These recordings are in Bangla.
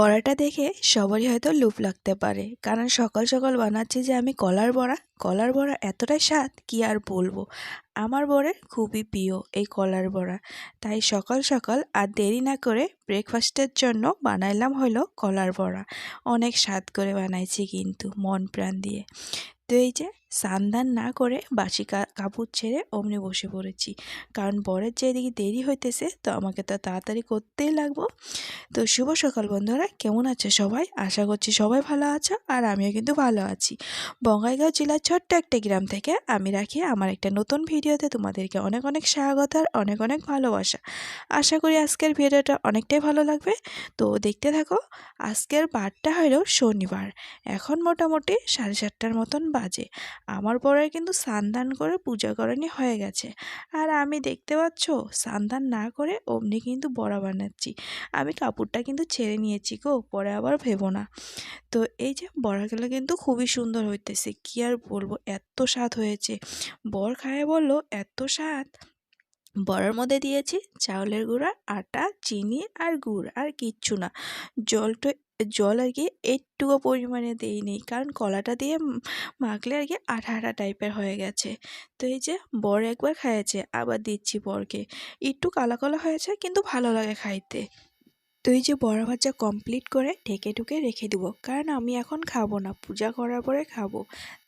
বড়াটা দেখে সবারই হয়তো লোভ লাগতে পারে। কারণ সকাল সকাল বানাচ্ছি যে আমি কলার বড়া কলার বড়া এতটাই স্বাদ কি আর বলব? আমার বরের খুবই প্রিয় এই কলার বড়া। তাই সকাল সকাল আর দেরি না করে ব্রেকফাস্টের জন্য বানাইলাম হলো কলার বড়া। অনেক স্বাদ করে বানাইছি কিন্তু, মন প্রাণ দিয়ে। তো এই যে সান্দান না করে বাসি কাপড় ছেড়ে অমনি বসে পড়েছি। কারণ বরের যে এদিকে দেরি হইতেছে, তো আমাকে তো তাড়াতাড়ি করতেই লাগবো। তো শুভ সকাল বন্ধুরা, কেমন আছে সবাই? আশা করছি সবাই ভালো আছো আর আমিও কিন্তু ভালো আছি। বঙ্গাইগাঁও জেলার ছোট্ট একটা গ্রাম থেকে আমি রাখি আমার একটা নতুন ভিডিওতে তোমাদেরকে অনেক অনেক স্বাগত আর অনেক অনেক ভালোবাসা। আশা করি আজকের ভিডিওটা অনেকটাই ভালো লাগবে। তো দেখতে থাকো, আজকের বারটা হলো শনিবার। এখন মোটামুটি সাড়ে সাতটার মতন বাজে। আমার পরে কিন্তু স্নান করে পূজা করানি হয়ে গেছে। আর আমি দেখতে পাচ্ছ স্নান না করে অমনি কিন্তু বড়া বানাচ্ছি। আমি কাপড়টা কিন্তু ছেড়ে নিয়েছি গো, পরে আবার ভেবো না। তো এই যে বড়াগুলো কিন্তু খুবই সুন্দর হইতেছে, কি আর বলব এত স্বাদ হয়েছে। বর খায় বলল এত স্বাদ। বড়ার মধ্যে দিয়েছি চাউলের গুঁড়া, আটা, চিনি আর গুড়, আর কিচ্ছু না। জলটা জল আর কি একটুও পরিমাণে দেইনি কারণ কলাটা দিয়ে মাখলে আর কি আঠা আঠা টাইপের হয়ে গেছে। তো এই যে বর একবার খাইয়েছে, আবার দিচ্ছি বরকে। একটু কালা কালা হয়েছে, কিন্তু ভালো লাগে খাইতে। তো এই যে বড়া ভাজা কমপ্লিট করে ঢেকে ঢুকে রেখে দেবো। কারণ আমি এখন খাব না, পূজা করার পরে খাব।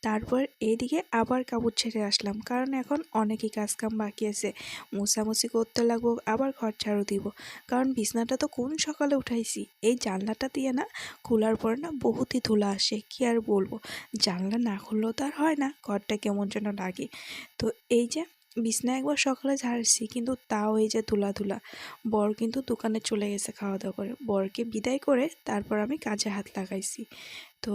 তারপর এদিকে আবার কাপড় ছেড়ে আসলাম, কারণ এখন অনেকই কাজকাম বাকি আছে। মোছামুছি করতে লাগবো, আবার ঘর ঝাড়ু দিব। কারণ বিছনাটা তো কোন সকালে উঠাইছি? এই জানলাটা দিয়ে না খোলার পরে না বহুতই ধুলা আসে, কি আর বলব? জানলা না খুললেও তো আর হয় না, ঘরটা কেমন যেন লাগে। তো এই যে বিছনা একবার সকালে ঝাড়ছি, কিন্তু তাও এই যে ধুলা ধুলা। বর কিন্তু দোকানে চলে গেছে খাওয়া দাওয়া করে। বরকে বিদায় করে তারপর আমি কাজে হাত লাগাইছি। তো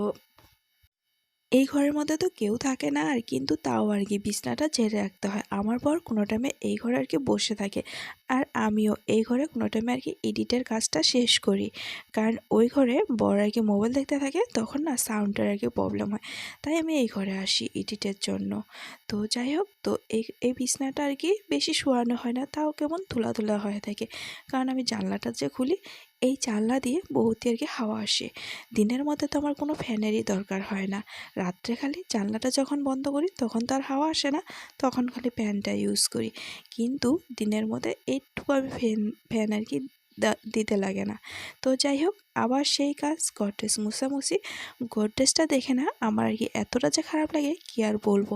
এই ঘরের মধ্যে তো কেউ থাকে না আর কিন্তু তাও আর কি, বিছনাটা ঝেড়ে রাখতে হয়। আমার বর কোনো টাইমে এই ঘরে আর কি বসে থাকে। আর আমিও এই ঘরে কোনো টাইমে আর কি এডিটের কাজটা শেষ করি। কারণ ওই ঘরে বড় আর কি মোবাইল দেখতে থাকে, তখন না সাউন্ডের আর কি প্রবলেম হয়। তাই আমি এই ঘরে আসি এডিটের জন্য। তো যাই হোক, তো এই এই বিছনাটা আর কি বেশি শোয়ানো হয় না, তাও কেমন ধুলা ধুলা হয়ে থাকে। কারণ আমি জানলাটা যে খুলি, এই জানলা দিয়ে বহুতই আর কি হাওয়া আসে। দিনের মধ্যে তো আমার কোনো ফ্যানেরই দরকার হয় না। রাত্রে খালি জানলাটা যখন বন্ধ করি, তখন তো আর হাওয়া আসে না, তখন খালি ফ্যানটা ইউজ করি। কিন্তু দিনের মধ্যে একটুকু আমি ফ্যান ফ্যান আর কি দিতে লাগে না। তো যাই হোক আবার সেই কাজ গডরেজ মুছামুছি। গডরেজটা দেখে না আমার আর কি এতটা যে খারাপ লাগে, কি আর বলব?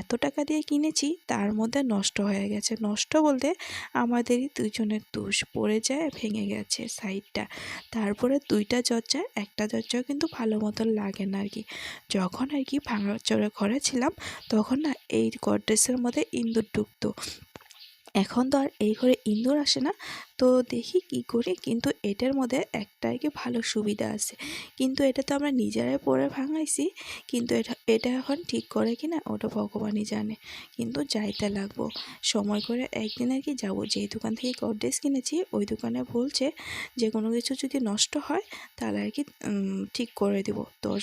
এত টাকা দিয়ে কিনেছি, তার মধ্যে নষ্ট হয়ে গেছে। নষ্ট বলতে আমাদেরই দুজনের দোষ। পড়ে যায়, ভেঙে গেছে সাইডটা। তারপরে দুইটা চর্চা, একটা চর্চাও কিন্তু ভালো মতন লাগে না আর কি। যখন আর কি ভাঙা চড়ে ঘরে ছিলাম তখন না এই গডরেজের মধ্যে ইঁদুর ঢুকতো এখন তো আর এই ঘরে ইঁদুর আসে না। তো দেখি কি করি। কিন্তু এটার মধ্যে একটা আর কি ভালো সুবিধা আছে। কিন্তু এটা তো আমরা নিজেরাই পরে ভাঙাইছি। কিন্তু এটা এটা এখন ঠিক করে কি না ওটা ভগবানই জানে। কিন্তু যাইতে লাগবো। সময় করে একদিন আর কি যাব। যেই দোকান থেকে গডরেজ কিনেছি, ওই দোকানে বলছে যে কোনো কিছু যদি নষ্ট হয়, তাহলে আর কি ঠিক করে দেবো। দশ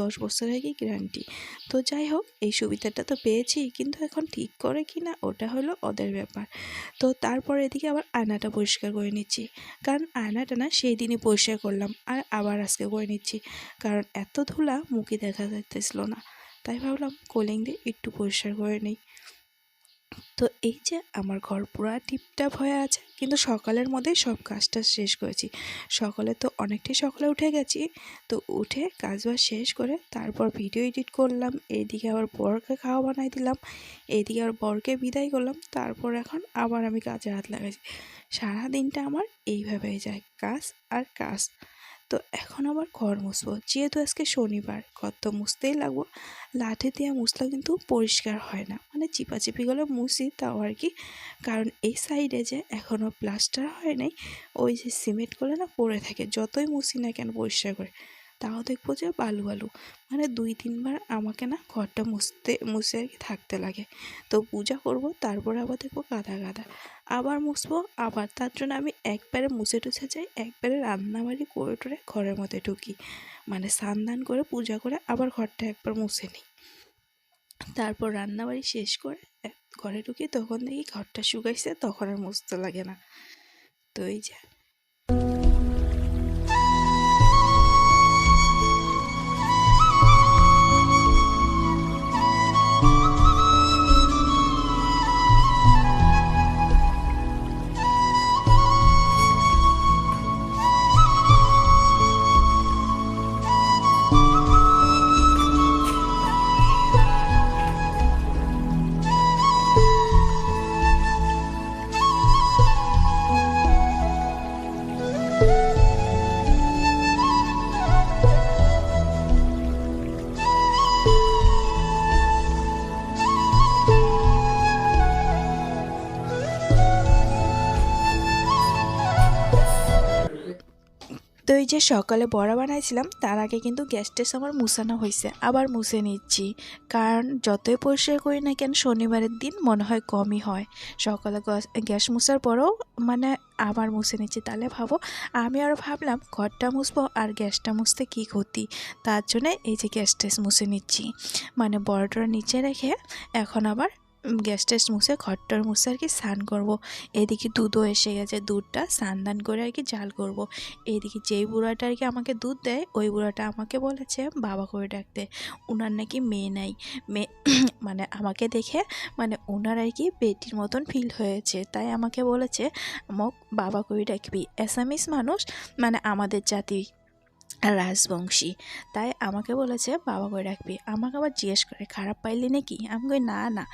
দশ বছর আর কি গ্যারান্টি। তো যাই হোক, এই সুবিধাটা তো পেয়েছি। কিন্তু এখন ঠিক করে কি না ওটা হলো ওদের ব্যাপার। তো তারপর এদিকে আবার আয়নাটা পরিষ্কার করে নিচ্ছি। কারণ আয়না টানা সেই দিনই পরিষ্কার করলাম আর আবার আজকে করে নিচ্ছি। কারণ এত ধুলা মুখে দেখা যাইতেছিল না। তাই ভাবলাম কোলিং দিয়ে একটু পরিষ্কার করে নিই। তো এই যে আমার ঘর পুরা টিপটাপ হয়ে আছে, কিন্তু সকালের মধ্যেই সব কাজটা শেষ করেছি। সকালে তো অনেকটাই সকালে উঠে গেছি, তো উঠে কাজ বাজ শেষ করে তারপর ভিডিও এডিট করলাম এইদিকে আবার বরকে খাওয়া বানাই দিলাম এইদিকে আবার বরকে বিদায় করলাম, তারপর এখন আবার আমি কাজে হাত লাগাইছি। সারা দিনটা আমার এইভাবেই যায়, কাজ আর কাজ। তো এখন আবার ঘর মুছবো যেহেতু আজকে শনিবার ঘর তো মুছতেই লাগবো। লাঠি দিয়ে মুছলে কিন্তু পরিষ্কার হয় না। মানে চিপাচিপিগুলো মুছি তাও আর কি। কারণ এই সাইডে যে এখনও প্লাস্টার হয় নাই, ওই যে সিমেন্টগুলো না পড়ে থাকে। যতই মুছি না কেন পরিষ্কার করে। তাও দেখব যে বালু বালু। মানে দুই তিনবার আমাকে না ঘরটা মুছতে, মুছে আর কি থাকতে লাগে। তো পূজা করব, তারপর আবার দেখব গাদা গাদা। আবার মুছবো, আবার তার জন্য আমি একবারে মুছে টুছে যাই, একবারে রান্নাবাড়ি করে টরে ঘরের মধ্যে ঢুকি। মানে স্নান করে, পূজা করে আবার ঘরটা একবার মুছে নিই। তারপর রান্নাবাড়ি শেষ করে ঘরে ঢুকি, তখন দেখি ঘরটা শুকাইছে, তখন আর মুছতে লাগে না। তো এই যে। এই যে সকালে বড়া বানাইছিলাম, তার আগে কিন্তু গ্যাস টেস আমার মুছানো হয়েছে আবার মুছে নিচ্ছি। কারণ যতই পরিষ্কার করি না কেন, শনিবারের দিন মনে হয় কমই হয়। সকালে গ্যাস- মুছার পরেও মানে আবার মুছে নিচ্ছি, তাহলে ভাবো। আমি আরও ভাবলাম, ঘরটা মুছবো আর গ্যাসটা মুছতে কী ক্ষতি? তার জন্য এই যে গ্যাস টেস মুছে নিচ্ছি। মানে বড়টা নিচে রেখে এখন আবার গ্যাস টেস মুছে, ঘরটার মুছে আর কি স্নান করব। এদিকে দুধও এসে গেছে, দুধটা স্নান দান করে আর কি জাল করব। এদিকে যেই বুড়াটা আর কি আমাকে দুধ দেয়, ওই বুড়াটা আমাকে বলেছে, বাবা করে ডাকতে। ওনার নাকি মেয়ে নাই। মেয়ে মানে আমাকে দেখে মানে ওনার আর কি বেটির মতন ফিল হয়েছে। তাই আমাকে বলেছে মোক বাবা করে ডাকবি? অ্যাসামিস মানুষ মানে আমাদের জাতি রাজবংশী। তাই আমাকে বলেছে, বাবা করে রাখবি? আমাকে আবার জিজ্ঞেস করে, খারাপ পাইলি নাকি? আমি কই, না না,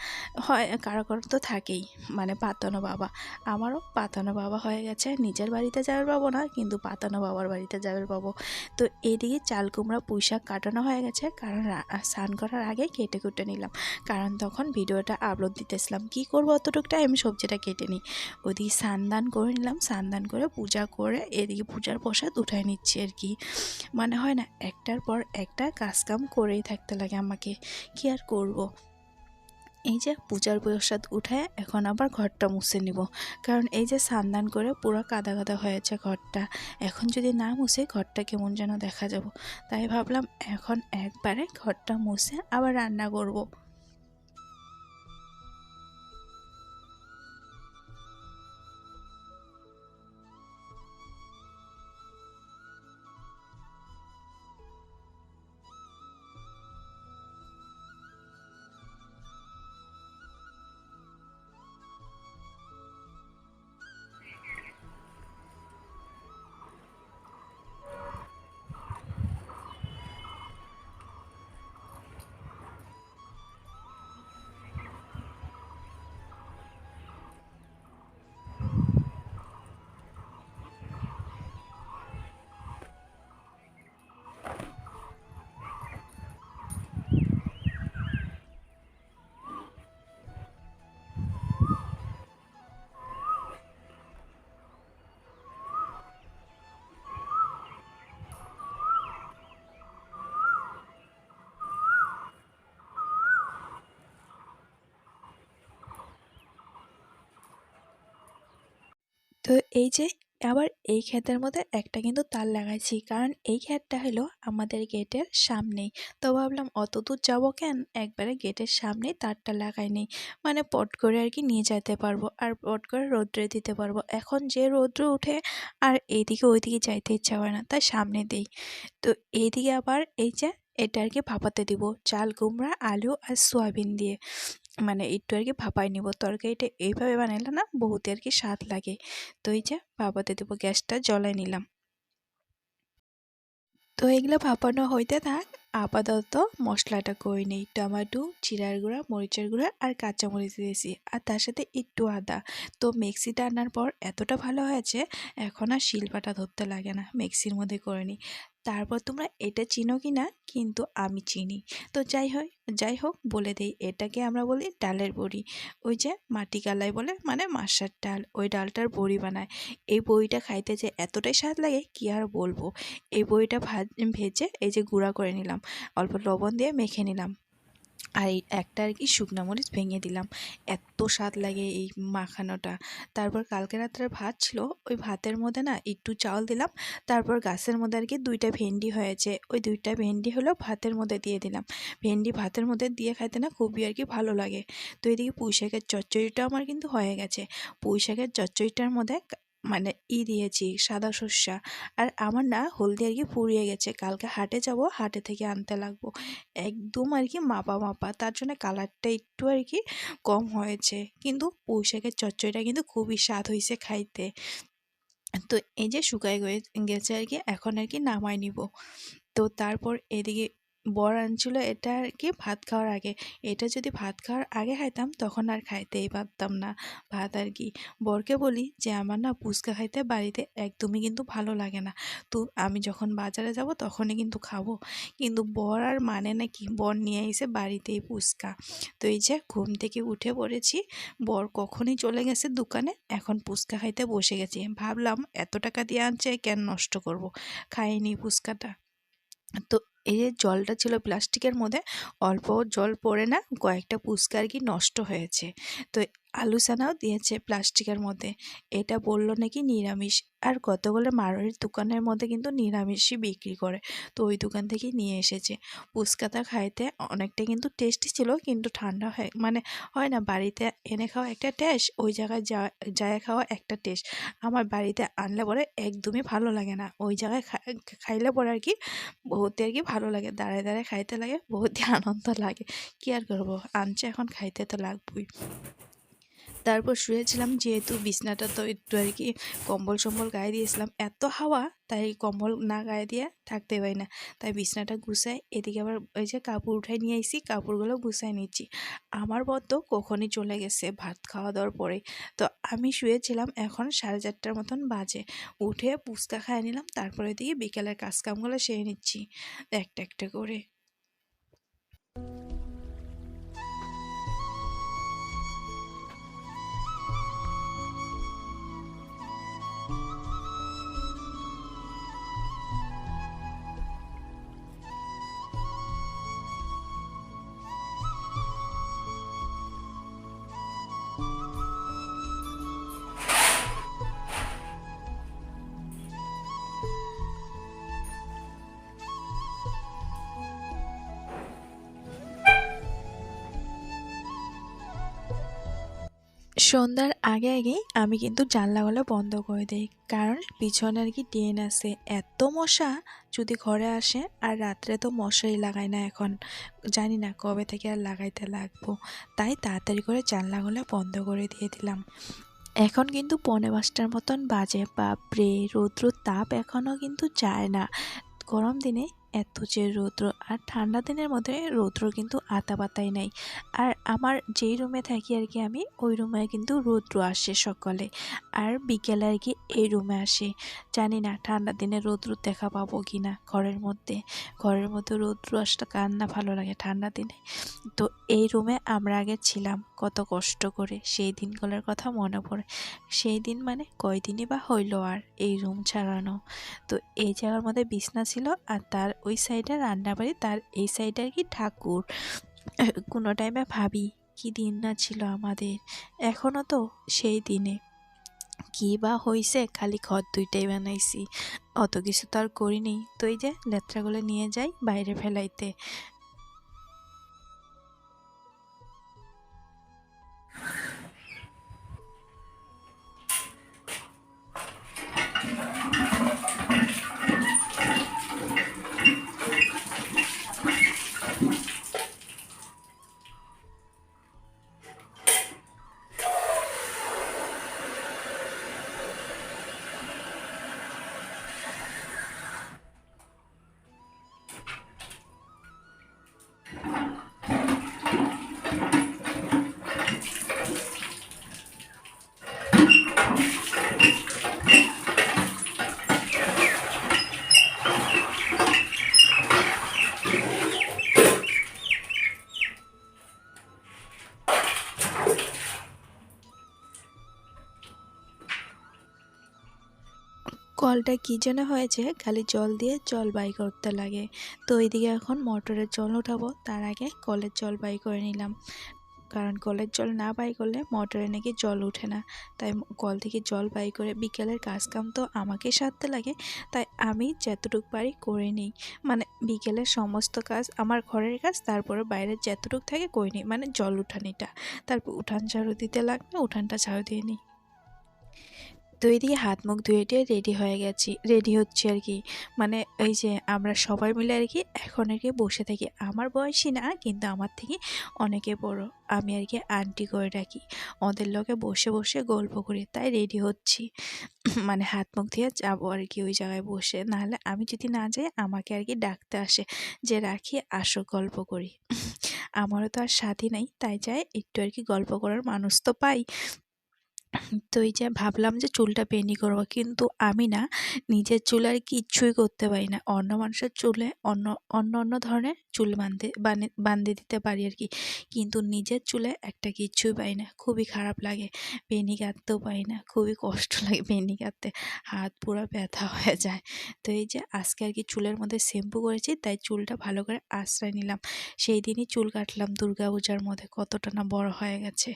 হয়, কারও কারও তো থাকেই মানে পাতানো বাবা। আমারও পাতানো বাবা হয়ে গেছে, নিজের বাড়িতে যাবে পাবো না, কিন্তু পাতানো বাবার বাড়িতে যাবে পাবো। তো এদিকে চাল কুমড়া পুঁই শাক কাটানো হয়ে গেছে, কারণ স্নান করার আগে কেটে কুটে নিলাম। কারণ তখন ভিডিওটা আপলোড দিতেছিলাম, কি করব অতটুকটাই আমি সবজিটা কেটে নিই। ওদিকে স্নান দান করে নিলাম স্নান দান করে পূজা করে এদিকে পূজার প্রসাদ উঠায় নিচ্ছি আর কি। মানে হয় না, একটার পর একটা কাজকাম করেই থাকতে লাগে আমাকে কি আর করব। এই যে পূজার প্রসাদ উঠায়, এখন আবার ঘরটা মুছে নিব কারণ এই যে সান্দান করে পুরো কাদা কাদা হয়েছে ঘরটা এখন যদি না মুছে, ঘরটা কেমন যেন দেখা যাব তাই ভাবলাম এখন একবারে ঘরটা মুছে আবার রান্না করব। তো এই যে, আবার এই ক্ষেতের মধ্যে একটা কিন্তু তার লাগাইছি। কারণ এই ক্ষেতটা হলো আমাদের গেটের সামনেই। তো ভাবলাম, অত দূর যাব কেন? একবারে গেটের সামনেই তারটা লাগাই নেই। মানে পট করে আর কি নিয়ে যেতে পারব আর পট করে রৌদ্রে দিতে পারব। এখন যে রৌদ্র উঠে আর এইদিকে ওইদিকে যাইতে ইচ্ছা হয় না, তাই সামনে দিই। তো এইদিকে আবার এই যে, এটা আর কি ভাপাতে দিব। চাল, কুমড়া, আলু আর সোয়াবিন দিয়ে। মানে একটু আর কি ভাপাই নিব। তরকারিটা এইভাবে বানাইলে না বহুতে আর কি স্বাদ লাগে। তো এই যে ভাপাতে দেবো, গ্যাসটা জ্বলাই নিলাম। তো এগুলো ভাপানো হইতে থাক আপাতত মশলাটা করে নিই। টমেটো, জিরার গুঁড়া, মরিচের গুঁড়া আর কাঁচামরিচ দিয়েছি। আর তার সাথে একটু আদা। তো মিক্সিটা আনার পর এতটা ভালো হয়েছে, এখন আর শিলপাটা ধরতে লাগে না, মিক্সির মধ্যে করে নিই তারপর তোমরা এটা চিনো কি না কিন্তু আমি চিনি। তো যাই হয়, যাই হোক, বলে দেই, এটাকে আমরা বলি ডালের বড়ি। ওই যে মাটি কালাই বলে মানে মাসার ডাল, ওই ডালটার বড়ি বানায়। এই বড়িটা খাইতে যে এতটাই স্বাদ লাগে, কি আর বলব? এই বড়িটা ভাজ, ভেজে এই যে গুঁড়া করে নিলাম। অল্প লবণ দিয়ে মেখে নিলাম। আর এই একটা আর কি শুকনো মরিচ ভেঙে দিলাম। এত স্বাদ লাগে এই মাখানোটা। তারপর কালকে রাত্রের ভাত ছিল, ওই ভাতের মধ্যে না একটু চাউল দিলাম, তারপর গাছের মধ্যে আর কি দুইটা ভেন্ডি হয়েছে। ওই দুইটা ভেন্ডি হলো ভাতের মধ্যে দিয়ে দিলাম। ভেন্ডি ভাতের মধ্যে দিয়ে খাইতে না খুবই আর কি ভালো লাগে। তো এদিকে পুঁই শাকের চচ্চড়িটা আমার কিন্তু হয়ে গেছে। পুঁই শাকের চচ্চড়িটার মধ্যে মানে ই দিয়েছি সাদা সর্ষা। আর আমার না হলদি আর কি পুড়িয়ে গেছে। কালকে হাটে যাব, হাটে থেকে আনতে লাগবো। একদম আর কি মাপা মাপা। তার জন্য কালারটা একটু আর কি কম হয়েছে। কিন্তু পুঁই শাকের চচ্চড়িটা কিন্তু খুবই স্বাদ হয়েছে খাইতে। তো এই যে শুকায় গেছে আর কি, এখন আর কি নামাই নিব। তো তারপর এদিকে বর আনছিল এটা আর কি ভাত খাওয়ার আগে। এটা যদি ভাত খাওয়ার আগে খাইতাম, তখন আর খাইতেই পারতাম না ভাত আর কি। বরকে বলি যে, আমার না ফুচকা খাইতে বাড়িতে একদমই কিন্তু ভালো লাগে না। তো আমি যখন বাজারে যাব, তখনই কিন্তু খাব। কিন্তু বর আর মানে না কি, বর নিয়ে এসে বাড়িতেই ফুচকা। তো এই যে ঘুম থেকে উঠে পড়েছি, বর কখনই চলে গেছে দোকানে, এখন ফুচকা খাইতে বসে গেছি। ভাবলাম, এত টাকা দিয়ে আনছে, কেন নষ্ট করব? খাইনি ফুচকাটা। তো এই যে জলটা ছিল প্লাস্টিকের মধ্যে, অল্প জল পড়ে না, কয়েকটা আর কি নষ্ট হয়েছে। তো আলু সানাও দিয়েছে প্লাস্টিকের মধ্যে। এটা বলল নাকি নিরামিষ? আর কতগুলো মারোয়ারির দোকানের মধ্যে কিন্তু নিরামিষই বিক্রি করে, তো ওই দোকান থেকেই নিয়ে এসেছে। ফুচকাটা খাইতে অনেকটা কিন্তু টেস্টি ছিল, কিন্তু ঠান্ডা হয় মানে হয় না, বাড়িতে এনে খাওয়া একটা টেস্ট ওই জায়গায় যায় খাওয়া একটা টেস্ট আমার বাড়িতে আনলে পরে একদমই ভালো লাগে না, ওই জায়গায় খাইলে পরে আর কি বহুতে আর কি ভালো লাগে, দাঁড়ায় দাঁড়ায় খাইতে লাগে বহুতই আনন্দ লাগে। কী আর করব, আনছে এখন খাইতে তো লাগবেই। তারপর শুয়েছিলাম যেহেতু বিছনাটা তো একটু আর কি কম্বল সম্বল গায়ে দিয়েছিলাম। এত হাওয়া, তাই কম্বল না গায়ে দিয়ে থাকতে পারি না। তাই বিছনাটা গুছাই এদিকে আবার ওই যে কাপড় উঠাই নিয়ে আইসি, কাপড়গুলো গুছাই নিচ্ছি। আমার বর তো কখনই চলে গেছে ভাত খাওয়া দাওয়ার পরে। তো আমি শুয়েছিলাম এখন সাড়ে চারটার মতন বাজে। উঠে পুচকা খাইয়ে নিলাম, তারপরে দিকে বিকেলের কাজকামগুলো সেরে নিচ্ছি। একটা একটা করে। সন্ধ্যার আগে আগেই আমি কিন্তু জানলাগুলো বন্ধ করে দিই। কারণ পিছনে আর কি ট্রেন আছে। এত মশা যদি ঘরে আসে, আর রাত্রে তো মশাই লাগাই না এখন। জানি না কবে থেকে আর লাগাইতে লাগবো। তাই তাড়াতাড়ি করে জানলাগুলো বন্ধ করে দিয়ে দিলাম। এখন কিন্তু পনেরো পাঁচটার মতন বাজে। বাপরে, রৌদ্র তাপ এখনও কিন্তু যায় না। গরম দিনে এত যে রৌদ্র, আর ঠান্ডা দিনের মধ্যে রৌদ্র কিন্তু আতা পাতাই নাই। আর আমার যেই রুমে থাকি আর কি আমি, ওই রুমে কিন্তু রৌদ্র আসে সকালে, আর বিকেলে আর কি এই রুমে আসে। জানি না ঠান্ডা দিনে রৌদ্র দেখা পাবো কি না ঘরের মধ্যে। ঘরের মধ্যে রৌদ্র আসটা কার না ভালো লাগে ঠান্ডা দিনে। তো এই রুমে আমরা আগে ছিলাম, কত কষ্ট করে, সেই দিনগুলোর কথা মনে পড়ে। সেই দিন মানে কয়দিনই বা হইল আর এই রুম ছাড়ানো। তো এই জায়গার মধ্যে বিছনা ছিল আর তার ওই সাইডে রান্নাবাড়ি তার এই সাইডে আর কি ঠাকুর। কোনো টাইমে ভাবি, কি দিন না ছিল আমাদের। এখনও তো সেই দিনে। কী বা হয়েছে খালি ঘর দুইটাই বানাইছি। অত কিছু তো আর করিনি তো এই যে লেত্রাগুলো নিয়ে যাই বাইরে ফেলাইতে। কলটা কী যেন হয়েছে, খালি জল দিয়ে জল বাই করতে লাগে। তো ওইদিকে এখন মোটরের জল উঠাবো, তার আগে কলের জল বাই করে নিলাম। কারণ কলের জল না বাই করলে মোটরে নাকি জল ওঠে না। তাই কল থেকে জল বাই করে বিকেলের কাজ কাম তো আমাকে সারতে লাগে, তাই আমি যতটুকু পারি করে নিই। মানে বিকেলের সমস্ত কাজ আমার ঘরের কাজ তারপরে বাইরের যতটুকু থাকে করে নিই। মানে জল উঠানিটা। তারপর উঠান ঝাড়ু দিতে লাগবে উঠানটা ঝাড়ু দিয়ে নিই। তো এদিকে হাত মুখ ধুয়ে রেডি হয়ে গেছি। রেডি হচ্ছি আর কি। মানে এই যে আমরা সবাই মিলে আর কি এখন আর কি বসে থাকি। আমার বয়সী না, কিন্তু আমার থেকে অনেকে বড়। আমি আর কি আন্টি করে ডাকি ওদের লোকে বসে বসে গল্প করি, তাই রেডি হচ্ছি। মানে হাত মুখ ধুয়ে যাব আর কি ওই জায়গায় বসে। নাহলে আমি যদি না যাই, আমাকে আর কি ডাকতে আসে যে, রাখি, আসো, গল্প করি। আমারও তো আর সাথী নাই, তাই যাই একটু আর কি গল্প করার মানুষ তো পাই। তো এই যে ভাবলাম যে চুলটা বেনি করব, কিন্তু আমি না নিজের চুল আর কিচ্ছুই করতে পারি না। অন্য মানুষের চুলে অন্য অন্য অন্য ধরনের চুল বাঁধতে বাঁধে দিতে পারি আর কি। কিন্তু নিজের চুলে একটা কিচ্ছুই পাই না। খুবই খারাপ লাগে। বেনি কাটতেও পারি না। খুবই কষ্ট লাগে বেনি কাটতে। হাত পুরো ব্যথা হয়ে যায়। তো এই যে আজকে আর কি চুলের মধ্যে শ্যাম্পু করেছি, তাই চুলটা ভালো করে আশ্রয় নিলাম। সেই দিনই চুল কাটলাম দুর্গা পূজার মধ্যে। কতটা না বড় হয়ে গেছে।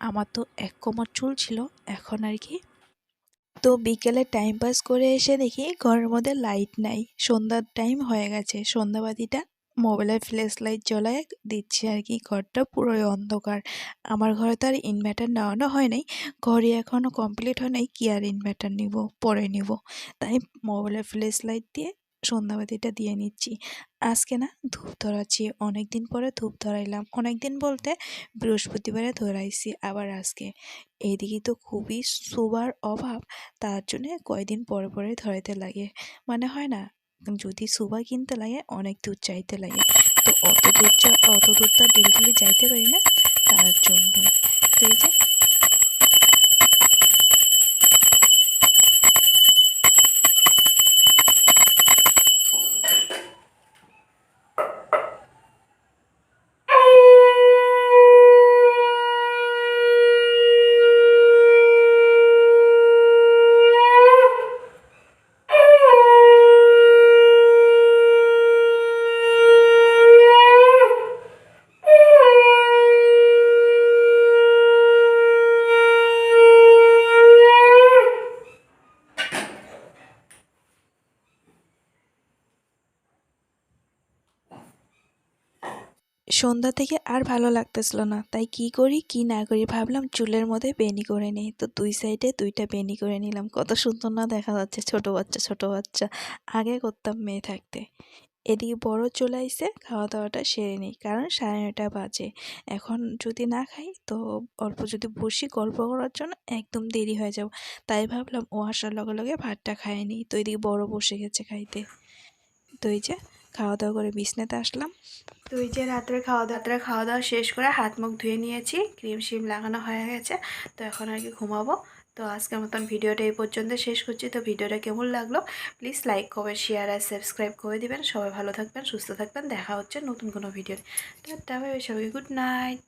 আমার তো এক কোমর চুল ছিল এখন আর কি। তো বিকেলে টাইম পাস করে এসে দেখি ঘরের মধ্যে লাইট নাই। সন্ধ্যার টাইম হয়ে গেছে। সন্ধ্যাবাতিটা মোবাইলের ফ্ল্যাশ লাইট জ্বলায় দিচ্ছি আর কি। ঘরটা পুরোই অন্ধকার। আমার ঘরে তো আর ইনভার্টার নেওয়ানো হয় নাই। ঘরে এখনও কমপ্লিট হয় নাই। কি আর ইনভার্টার নিব? পরে নিব। তাই মোবাইলের ফ্ল্যাশ লাইট দিয়ে সন্ধ্যাবাতিটা দিয়ে নিচ্ছি। আজকে না ধূপ ধরাচ্ছি অনেক দিন পরে ধূপ ধরাইলাম। অনেক দিন বলতে বৃহস্পতিবারে ধরাইছি, আবার আজকে। এইদিকে তো খুবই শোবার অভাব, তার জন্যে কয়দিন পরে পরে ধরাইতে লাগে। মানে হয় না, যদি সুবা কিনতে লাগে, অনেক দূর যাইতে লাগে। তো অত দূর অত দূর তো ডেলি যাইতে পারি না, তার জন্য তো এই যে সন্ধ্যা থেকে আর ভালো লাগতেছিল না। তাই কি করি, কি না করি ভাবলাম চুলের মধ্যে বেনি করে নিই। তো দুই সাইডে দুইটা বেনি করে নিলাম। কত সুন্দর না দেখা যাচ্ছে, ছোট বাচ্চা ছোট বাচ্চা। আগে করতাম মেয়ে থাকতে। এদিকে বড় চলে আইসে খাওয়া দাওয়াটা সেরে নিই, কারণ সাড়ে নয়টা বাজে। এখন যদি না খাই, তো অল্প যদি বসি গল্প করার জন্য একদম দেরি হয়ে যাব। তাই ভাবলাম ও আসার লগে লগে ভাতটা খায় নিই। তো এদিকে বড় বসে গেছে খাইতে। তো এই যে খাওয়া দাওয়া করে বিছনাতে আসলাম। তো এই যে রাত্রে খাওয়া দাওয়া খাওয়া দাওয়া শেষ করে হাত মুখ ধুয়ে নিয়েছি, ক্রিম শিম লাগানো হয়ে গেছে, তো এখন আর কি ঘুমাবো। তো আজকের মতন ভিডিওটা এই পর্যন্ত শেষ করছি, তো ভিডিওটা কেমন লাগল প্লিজ লাইক কমেন্ট শেয়ার আর সাবস্ক্রাইব করে দিবেন। সবাই ভালো থাকবেন, সুস্থ থাকবেন, দেখা হচ্ছে নতুন কোনো ভিডিও তো সবাই গুড নাইট